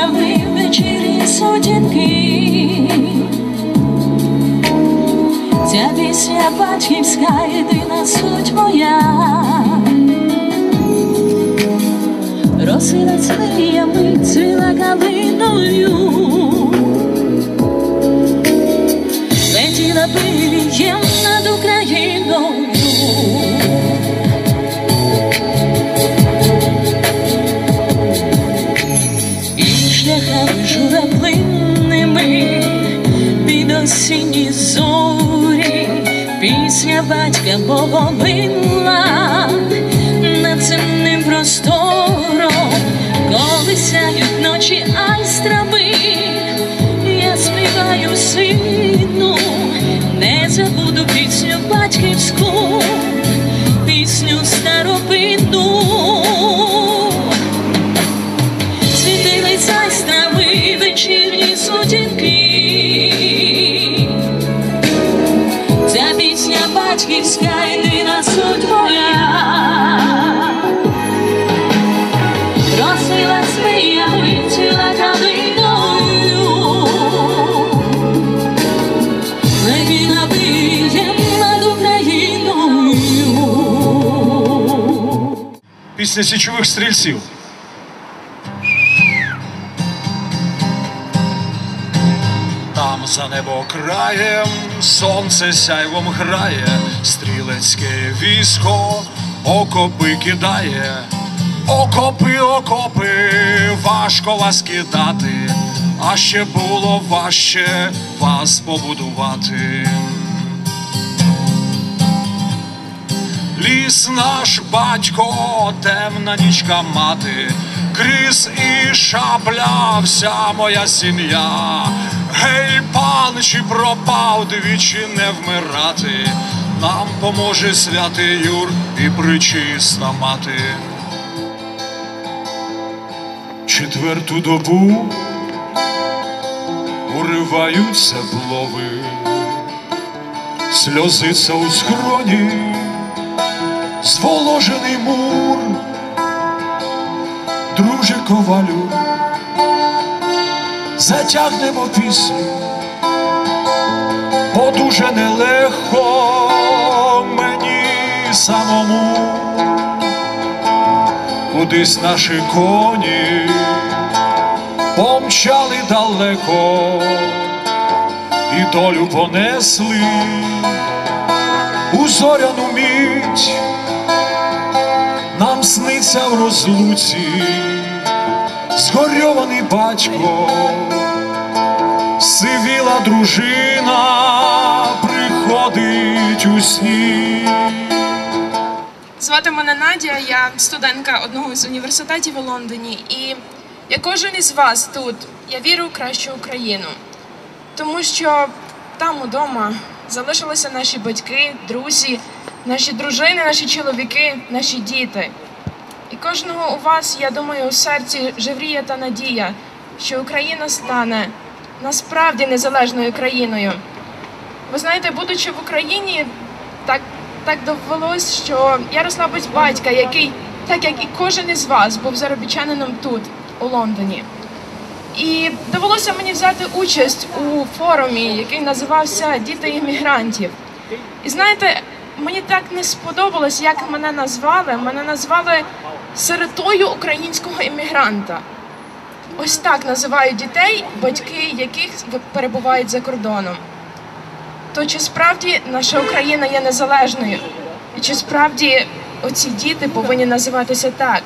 яскрави вечірні сутінки. Ця пісня батьківська єдина суть моя. Росила цвіями, цвіла калиною. Осінні зорі пісня батька мого над над ним простором, коли сяють ночі айстрами, я співаю сину, не забуду пісню батьківську, Пісня січових стрільців. Там за небо краєм сонце сяйвом грає, стрілецьке військо окопи кидає, окопи, окопи, важко вас кидати, а ще було важче вас побудувати. Ліс наш батько, темна нічка мати, кріс і шабля, вся моя сім'я. Гей, пан, чи пропав двічі не вмирати, нам поможе святий Юр і причиста мати. Четверту добу уриваються плови, сльозиться у скроні зволожений мур, друже ковалю, затягнемо пісню, бо дуже нелегко мені самому, кудись наші коні помчали далеко і долю понесли у зоряну нам сниться в розлуці згорьований батько, сивіла дружина приходить у сні. Звати мене Надя, я студентка одного з університетів у Лондоні. І як кожен із вас тут, я вірю у кращу Україну, тому що там удома залишилися наші батьки, друзі, наші дружини, наші чоловіки, наші діти. І кожного у вас, я думаю, у серці живріє та надія, що Україна стане насправді незалежною країною. Ви знаєте, будучи в Україні, так, так довелось, що я росла без батька, який, так як і кожен із вас, був заробітчанином тут, у Лондоні. І довелося мені взяти участь у форумі, який називався Діти іммігрантів. І знаєте, мені так не сподобалось, як мене назвали. Мене назвали сиротою українського іммігранта. Ось так називають дітей, батьки яких перебувають за кордоном. То чи справді наша Україна є незалежною? І чи справді оці діти повинні називатися так?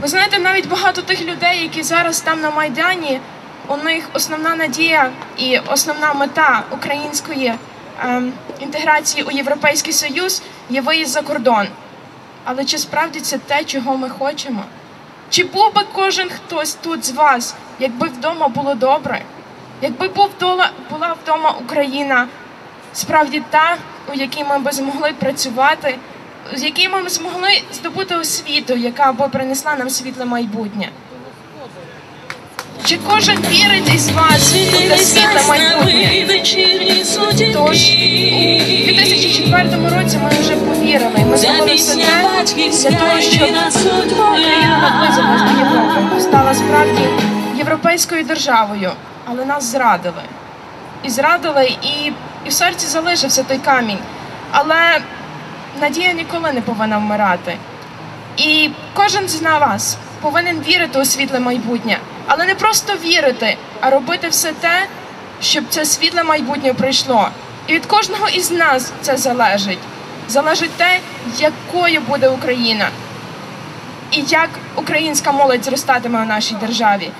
Ви знаєте, навіть багато тих людей, які зараз там на Майдані, у них основна надія і основна мета української ем, інтеграції у Європейський Союз є виїзд за кордон. Але чи справді це те, чого ми хочемо? Чи був би кожен хтось тут з вас, якби вдома було добре? Якби був вдома, була вдома Україна, справді та, у якій ми б змогли працювати, з якій ми б змогли здобути освіту, яка б принесла нам світле майбутнє? Чи кожен вірить із вас у те світле майбутнє? Тож у 2004 році ми вже повірили. Ми зробили все те для того, щоб Україна наблизилась до Європи, стала справді європейською державою, але нас зрадили. І зрадили, і, і в серці залишився той камінь. Але надія ніколи не повинна вмирати. І кожен з вас повинен вірити у світле майбутнє, але не просто вірити, а робити все те, щоб це світле майбутнє прийшло. І від кожного із нас це залежить. Залежить те, якою буде Україна, і як українська молодь зростатиме у нашій державі.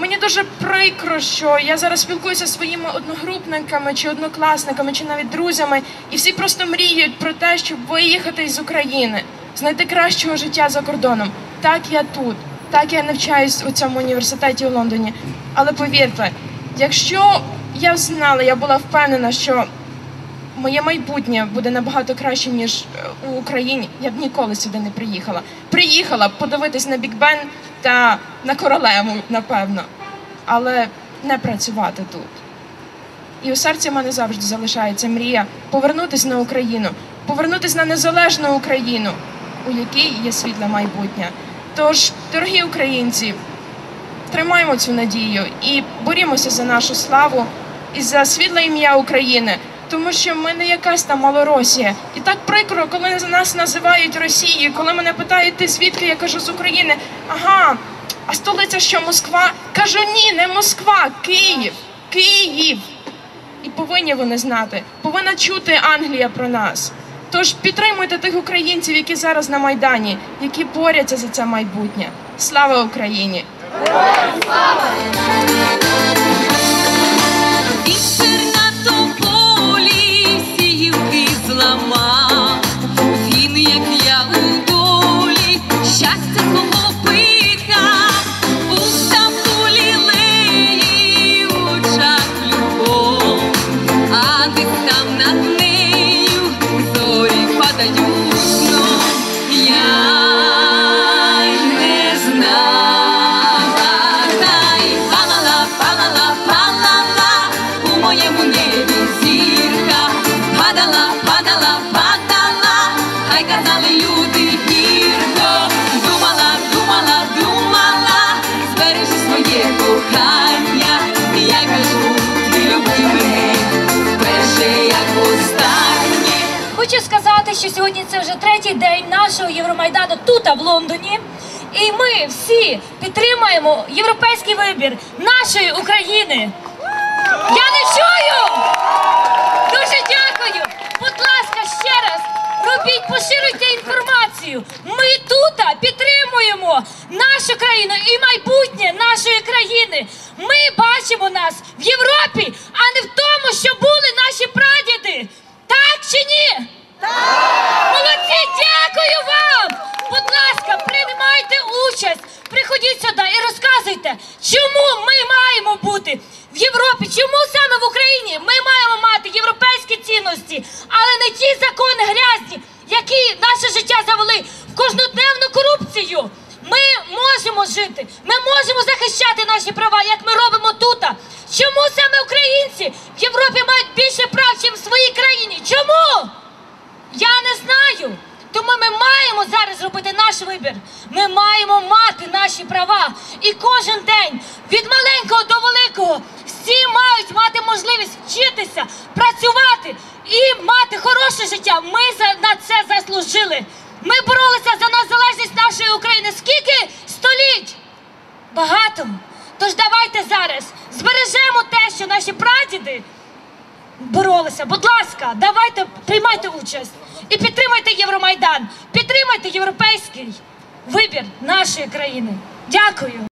Мені дуже прикро, що я зараз спілкуюся зі своїми одногрупниками чи однокласниками, чи навіть друзями, і всі просто мріють про те, щоб виїхати з України, знайти кращого життя за кордоном. Так я тут, так я навчаюсь у цьому університеті у Лондоні. Але повірте, якщо я знала, я була впевнена, що моє майбутнє буде набагато краще, ніж е, у Україні. Я б ніколи сюди не приїхала. Приїхала б подивитись на Біг Бен та на королеву, напевно, але не працювати тут. І у серці в мене завжди залишається мрія повернутися на Україну, повернутися на незалежну Україну, у якій є світле майбутнє. Тож, дорогі українці, тримаємо цю надію і борімося за нашу славу і за світле ім'я України, тому що ми не якась там Малоросія. І так прикро, коли нас називають Росією, коли мене питають, ти звідки я кажу з України. Ага, а столиця що Москва? Кажу, ні, не Москва, Київ, Київ. І повинні вони знати, повинна чути Англія про нас. Тож підтримуйте тих українців, які зараз на майдані, які борються за це майбутнє. Слава Україні! Вітер зорі падають. Я й не знала, та й палала, палала, палала, у моєму небі зірка, падала, падала, падала, хай казали люди що сьогодні це вже третій день нашого Євромайдану тут, в Лондоні. І ми всі підтримуємо європейський вибір нашої України. Я не чую! Дуже дякую! Будь ласка, ще раз робіть, поширюйте інформацію. Ми тут підтримуємо нашу країну і майбутнє нашої країни. Ми бачимо нас в Європі, а не в тому, що були наші прадіди. Так чи ні? Молодці, дякую вам! Будь ласка, приймайте участь, приходіть сюди і розказуйте, чому ми маємо бути в Європі, чому саме в Україні ми маємо мати європейські цінності, але не ті закони грязні, які наше життя завели в кожноденну корупцію. Ми можемо жити, ми можемо захищати наші права, як ми робимо тут. Чому саме українці в Європі мають більше прав, ніж в своїй країні? Чому? Я не знаю. Тому ми маємо зараз робити наш вибір. Ми маємо мати наші права. І кожен день, від маленького до великого, мають мати можливість вчитися, працювати і мати хороше життя. Ми на це заслужили. Ми боролися за незалежність нашої України. Скільки століть? Багато. Тож давайте зараз збережемо те, що наші прадіди боролися. Будь ласка, давайте приймайте участь і підтримайте Євромайдан, підтримайте європейський вибір нашої країни. Дякую.